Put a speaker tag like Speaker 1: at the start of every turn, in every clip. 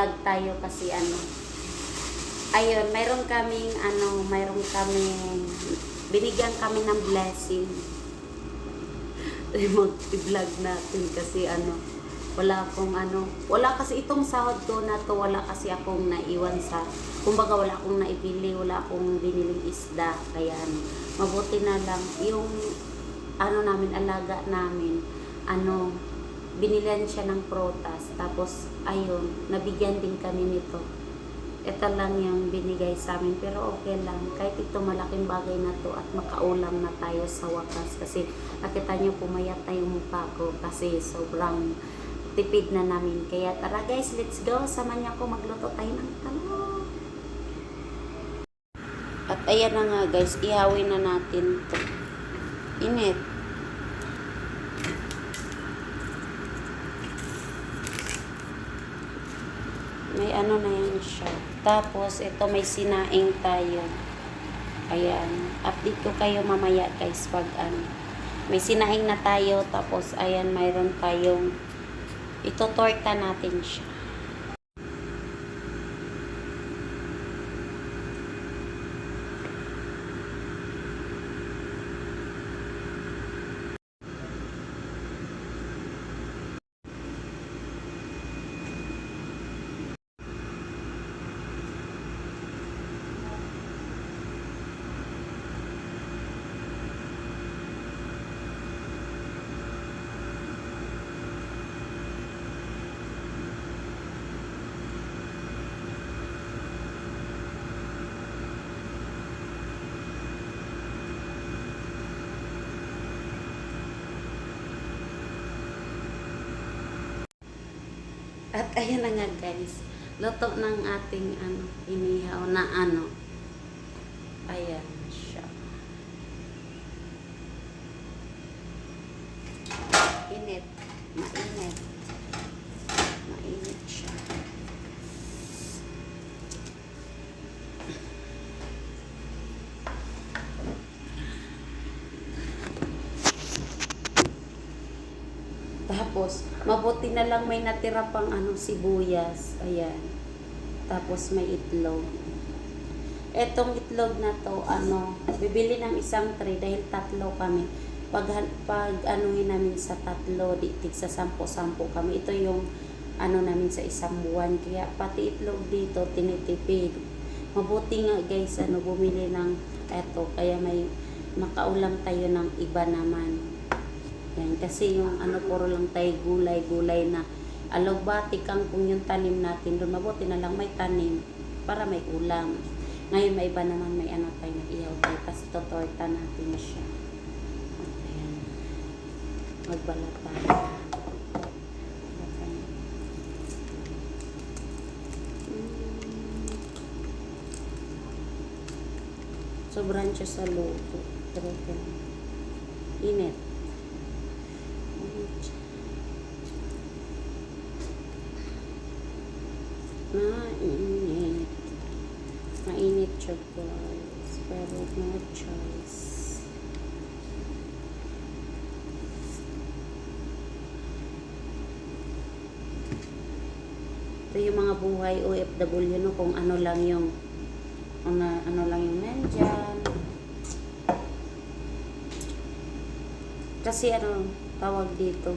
Speaker 1: mag-vlog tayo kasi ano, ayun, mayroon kaming, ano, mayroon kaming, binigyan kami ng blessing. Mag-vlog natin kasi ano, wala akong ano, wala kasi itong sahod ko na to, wala kasi akong naiwan sa, kumbaga wala akong naibili, wala akong biniling isda, kaya ano, mabuti na lang, yung, ano namin, alaga namin, ano, binilihan siya ng protas, tapos, ayun, nabigyan din kami nito. Ito lang yung binigay sa amin, pero okay lang, kahit ito malaking bagay na to at makaulam na tayo sa wakas, kasi nakita niyo pumayat na yung mukha ko, kasi sobrang tipid na namin. Kaya tara guys, let's go. Sama niyo ako magluto tayo ng talong. At ayan na nga guys, ihawin na natin to. Init. May ano na yan siya. Tapos, ito may sinaing tayo. Ayan. Update ko kayo mamaya guys pag ano. May sinaing na tayo. Tapos, ayan, mayroon tayong ito torta natin siya. At ayan na nga guys. Luto ng ating ano, inihaw na ano. Ayan siya. Init. Mainit siya. Tapos, mabuti na lang may natira pang ano, sibuyas. Ayan. Tapos may itlog. Etong itlog na to, ano, bibili ng isang tray dahil tatlo kami. Pag, pag anuhin namin sa tatlo, di, sa sampo-sampo kami. Ito yung ano namin sa isang buwan. Kaya pati itlog dito, tinitipid. Mabuti nga guys, ano, bumili ng eto. Kaya may makaulam tayo ng iba naman. Yan, kasi yung ano, puro lang tayo gulay-gulay na alogbati kang kung yung tanim natin doon, mabuti na lang may tanim para may ulam. Ngayon may iba naman may ano tayo na ihaw tayo, tapos totorta natin siya. Ayan. Magbalat. Sobrang siya sa luto. Pero. Init. Mainit. Mainit siya guys. Pero no choice. Ito yung mga buhay OFW no kung ano lang yung ano, ano lang yung nandyan. Kasi ano, tawag dito.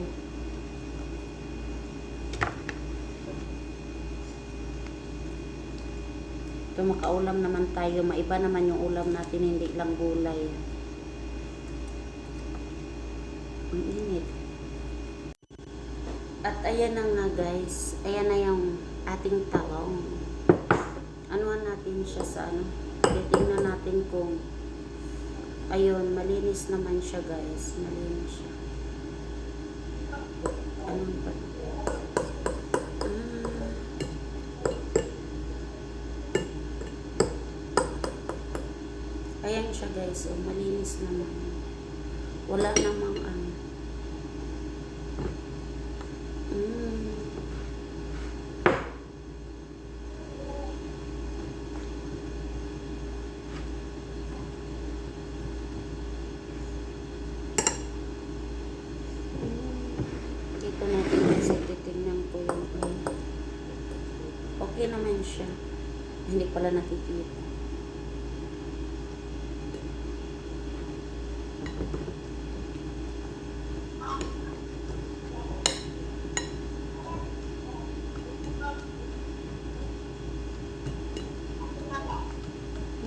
Speaker 1: Ito makaulam naman tayo. Maiba naman yung ulam natin, hindi lang gulay. Ang init. At ayan na nga guys. Ayan na yung ating talong. Anuhan natin siya sa ano. Titingnan natin kung ayun, malinis naman siya guys. Malinis siya. Ano ba? Ah. Ayan siya guys, oh, malinis naman. Wala namang ano. Mm. Dito natin siya. Hindi pala nakikita.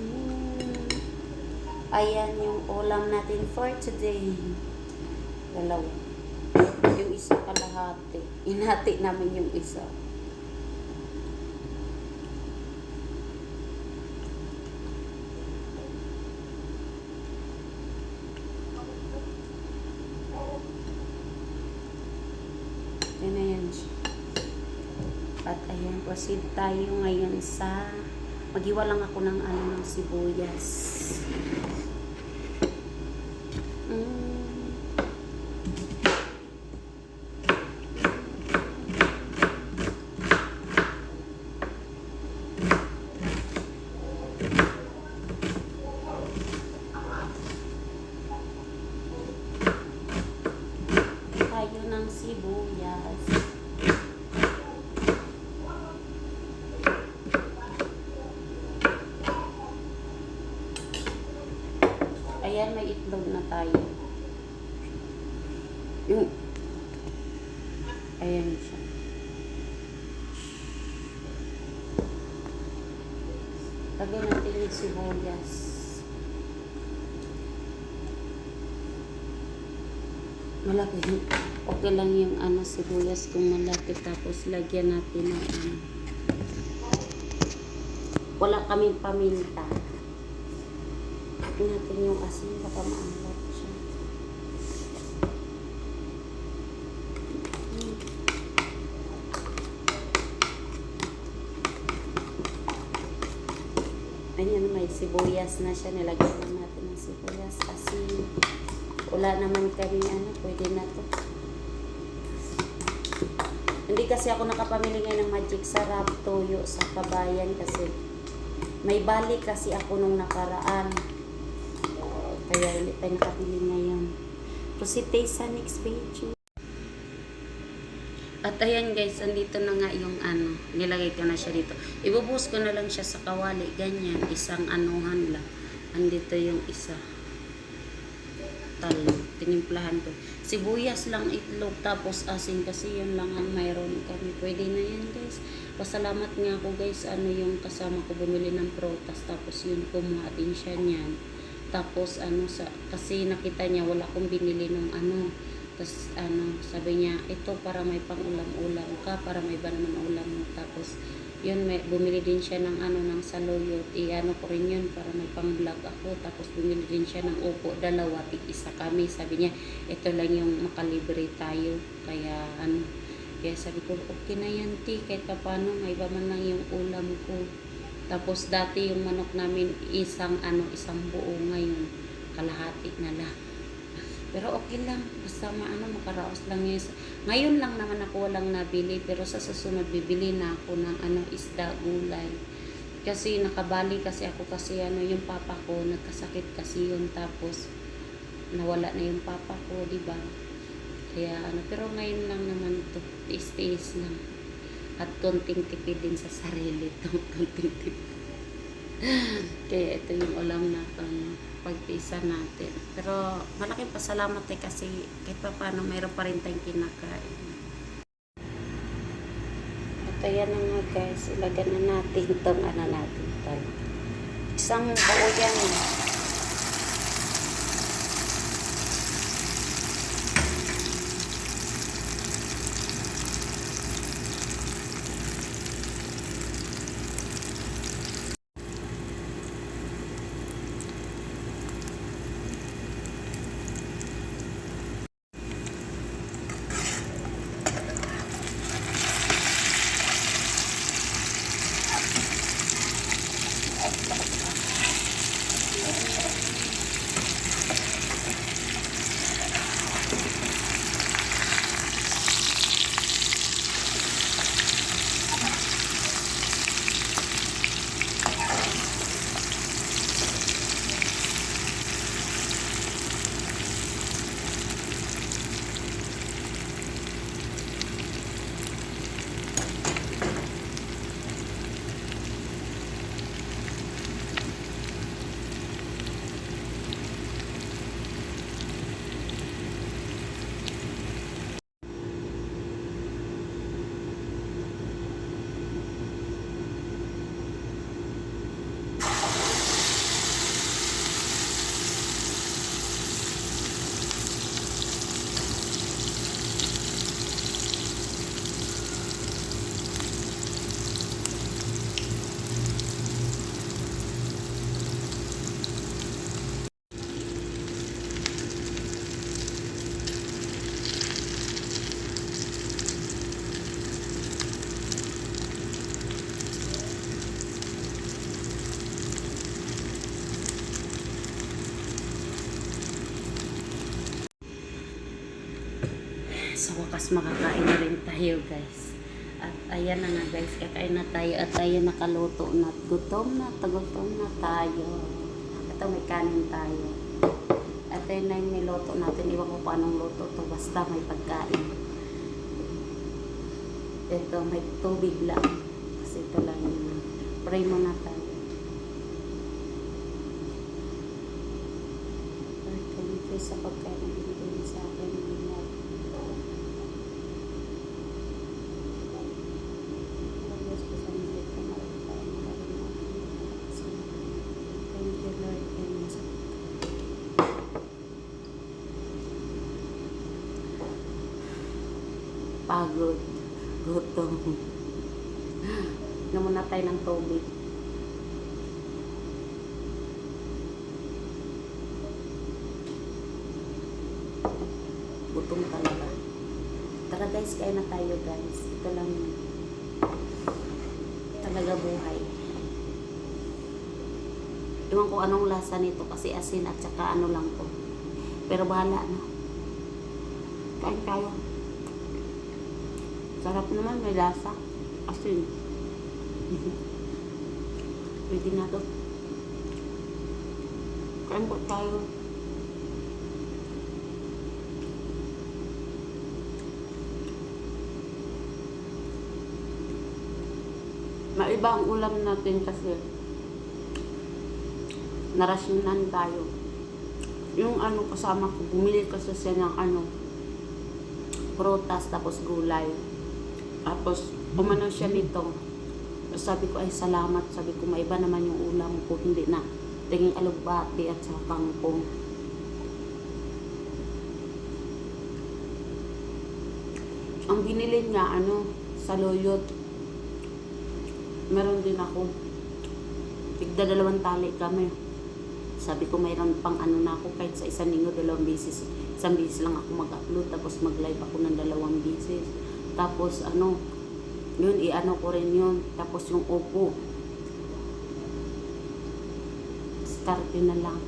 Speaker 1: Mm. Ayan yung ulam natin for today. Dalawa. Yung isa kalahati. Inhati namin yung isa. Yun na yan siya. At ayan, proceed tayo ngayon sa maghiwa lang ako ng ano ng sibuyas. Mm. Tayo ng sibuyas. Ayan, may itlog na tayo. Yung, ayan siya. Lagyan natin yung sibuyas. Malaki. Okay lang yung ano, sibuyas kung malaki. Tapos lagyan natin ng ano. Wala kaming paminta. Natin yung asin. Baka maalat siya. Ayan, may sibuyas na siya. Nilagyan na natin ng sibuyas. Asin. Wala naman kami ano, pwede na to. Hindi kasi ako nakapamili ngayon ng magic sarap toyo sa kabayan kasi may balik kasi ako nung nakaraan. Kaya hindi tayo nakabili ngayon. Proceed tayo sa next page. At ayan guys, andito na nga yung ano, nilagay ko na siya dito. Ibubuhos ko na lang siya sa kawali, ganyan, isang anuhan lang. Andito yung isa. Talo, tinimplahan ko. Sibuyas lang itlog, tapos asin kasi yun lang ang mayroon kami. Pwede na yan guys. Pasalamat nga ako guys, ano yung kasama ko bumili ng protas, tapos yun kumuha din siya niyan. Tapos ano sa kasi nakita niya wala akong binili nung ano. Tapos ano, sabi niya, ito para may pang-ulam-ulam ka, para may iba naman ulam mo. Tapos yun may bumili din siya ng ano ng saluyot. I-ano ko rin yun para may pang-vlog ako. Tapos bumili din siya ng upo, dalawa, tig isa kami. Sabi niya, ito lang yung makalibre tayo. Kaya ano, kaya sabi ko, okay na yan, ti. Kahit pa paano, may iba man lang yung ulam ko. Tapos dati yung manok namin isang ano, isang buo ngayon. Kalahati na lang. Pero okay lang. Basta maano, makaraos lang yun. Ngayon lang naman ako walang nabili. Pero sa susunod, bibili na ako ng ano, isda, gulay. Kasi nakabali kasi ako kasi ano, yung papa ko, nagkasakit kasi yun. Tapos, nawala na yung papa ko, di ba? Kaya ano, pero ngayon lang naman to tiis-tiis lang. At konting tipid din sa sarili to konting tipid. Kaya ito yung ulam na itong pagtisa natin. Pero malaking pasalamat eh kasi kahit pa paano mayroon pa rin tayong kinakain. At ayan na nga guys, ilagyan na natin itong ano natin. Talo. Isang buo yan. Makakain na rin tayo guys. At ayan na nga guys, kakain na tayo at ayan nakaluto na. Gutom na, tagutom na tayo. Ito may kanin tayo. At ayun na yung niluto natin. Iwan ko pa anong luto to. Basta may pagkain. Ito, may tubig lang. Kasi ito lang yun. Pray muna tayo. Thank you sa pagkain na binigay mo sa akin. Lord. Lord, sa sandalit ko, maraming tayo, maraming maraming salamat. Thank you, Lord. Thank you sa pagod, gutom. Muna tayo ng tubig. Gutom talaga. Tara guys, kaya na tayo guys. Ito lang. Talaga buhay. Iwan ko anong lasa nito kasi asin at saka ano lang to. Pero bahala na. Kain tayo. Sarap naman, may lasa. Asin. Pwede na to. Kain po tayo. Maiba ang ulam natin kasi narasyonan tayo. Yung ano kasama ko, bumili kasi siya ng ano, prutas tapos gulay. Tapos, umano siya nito. Sabi ko, ay salamat. Sabi ko, maiba naman yung ulam ko. Hindi na. Tingin alugbati at saka kangkong. Ang binili niya, ano, sa loyot. Meron din ako. Tigda dalawang tali kami. Sabi ko, mayroon pang ano na ako kahit sa isang linggo, dalawang beses. Isang beses lang ako mag-upload, tapos mag-live ako ng dalawang beses. Tapos ano, yun, i-ano ko rin yun. Tapos yung upo. Starte na lang.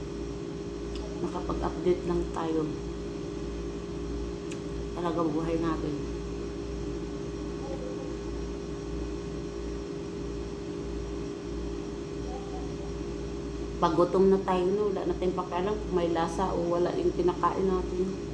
Speaker 1: Nakapag-update lang tayo. Talaga buhay natin. Pag gutom na tayo, no, wala natin pakialam kung may lasa o wala yung kinakain natin.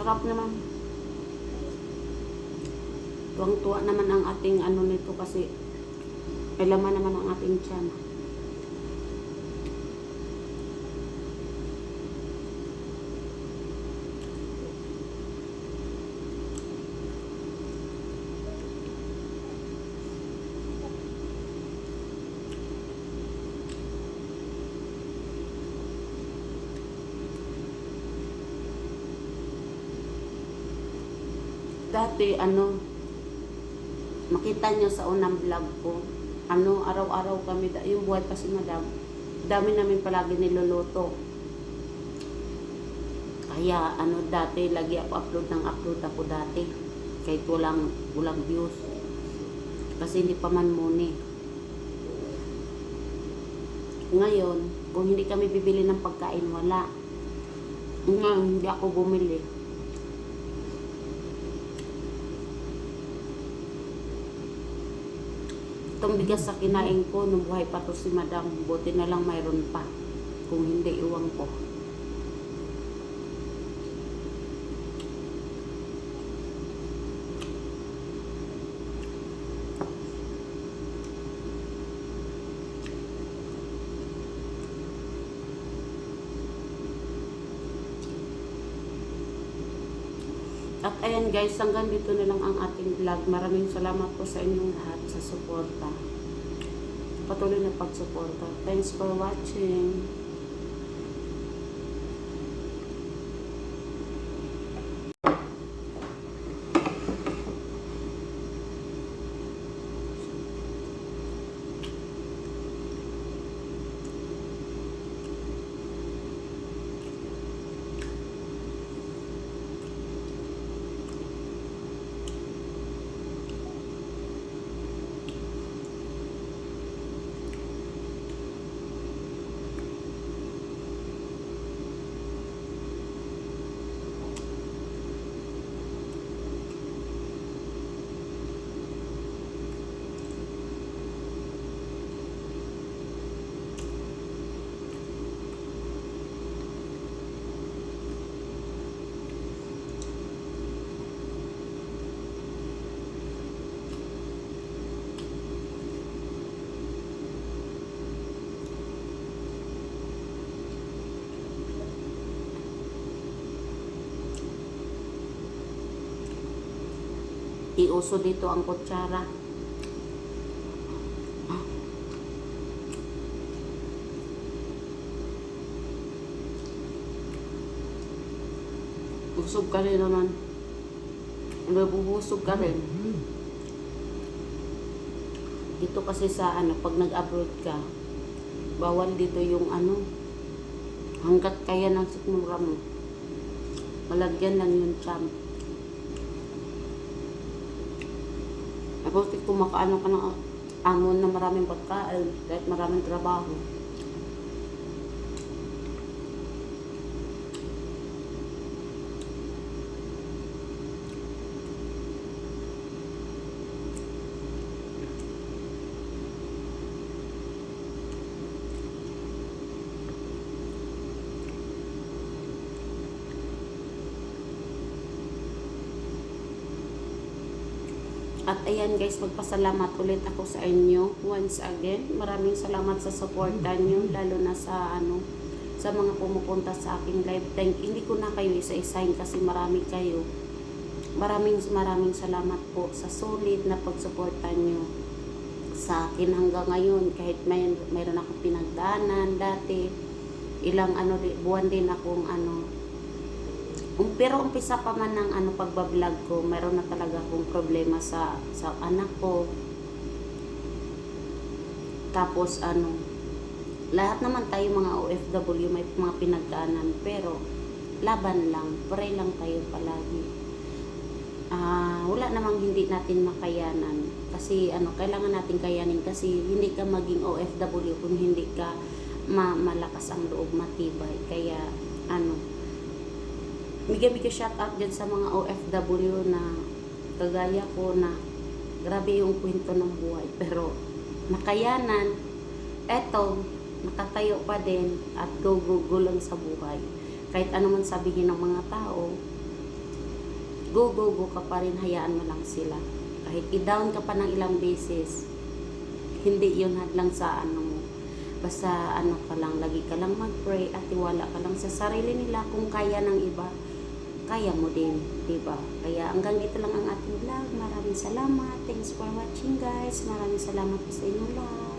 Speaker 1: Sarap naman. Tuwang-tuwa naman ang ating ano nito kasi may naman ang ating tiyan. Dati, ano, makita nyo sa unang vlog ko, ano, araw-araw kami, yung buhay pa si madam, dami namin palagi niluluto. Kaya, ano, dati, lagi ako upload ng upload ako dati. Kahit walang, walang views. Kasi hindi pa man muni. Ngayon, kung hindi kami bibili ng pagkain, wala. Ngayon, hindi ako bumili. Itong bigas sa kinain ko, nung buhay pa to si madam, buti na lang mayroon pa. Kung hindi, iwan ko. At ayan guys, hanggang dito na lang ang ating vlog. Maraming salamat po sa inyong lahat sa suporta. Patuloy na pagsuporta. Thanks for watching. Hindi uso dito ang kutsara. Busog ka rin naman. Nabubusog ka rin. Dito kasi sa ano, pag nag-abroad ka, bawal dito yung ano, hanggat kaya ng sikmura mo. Malagyan lang yung champ. Tapos kung kumakaano ka ng amon na maraming pagkain, kahit maraming trabaho. At ayan guys, magpasalamat ulit ako sa inyo once again. Maraming salamat sa suporta nyo, lalo na sa ano sa mga pumupunta sa aking live. Thank, hindi ko na kayo isa-isahin kasi marami kayo. Maraming maraming salamat po sa solid na pagsuporta nyo sa akin hanggang ngayon kahit may mayroon akong pinagdaanan dati ilang ano buwan din akong ano Pero umpisa pa man ng ano pagbablog ko, meron na talaga akong problema sa sa anak ko. Tapos ano, lahat naman tayo mga OFW may mga pinagdaanan, pero laban lang, pray lang tayo palagi. Ah, wala namang hindi natin makayanan kasi ano, kailangan natin kayanin kasi hindi ka maging OFW kung hindi ka ma malakas ang loob, matibay. Kaya ano, bigyan-bigyan shout out dyan sa mga OFW na kagaya ko na grabe yung kwento ng buhay. Pero nakayanan eto nakatayo pa din at go go go lang sa buhay. Kahit ano man sabihin ng mga tao go go go ka pa rin hayaan mo lang sila. Kahit i-down ka pa ng ilang beses hindi yun hadlang sa ano mo. Basta ano ka lang lagi ka lang mag-pray at tiwala ka lang sa sarili nila kung kaya ng iba kaya mo din, 'di ba? Kaya hanggang dito lang ang ating vlog. Maraming salamat. Thanks for watching, guys. Maraming salamat po sa inyo lahat.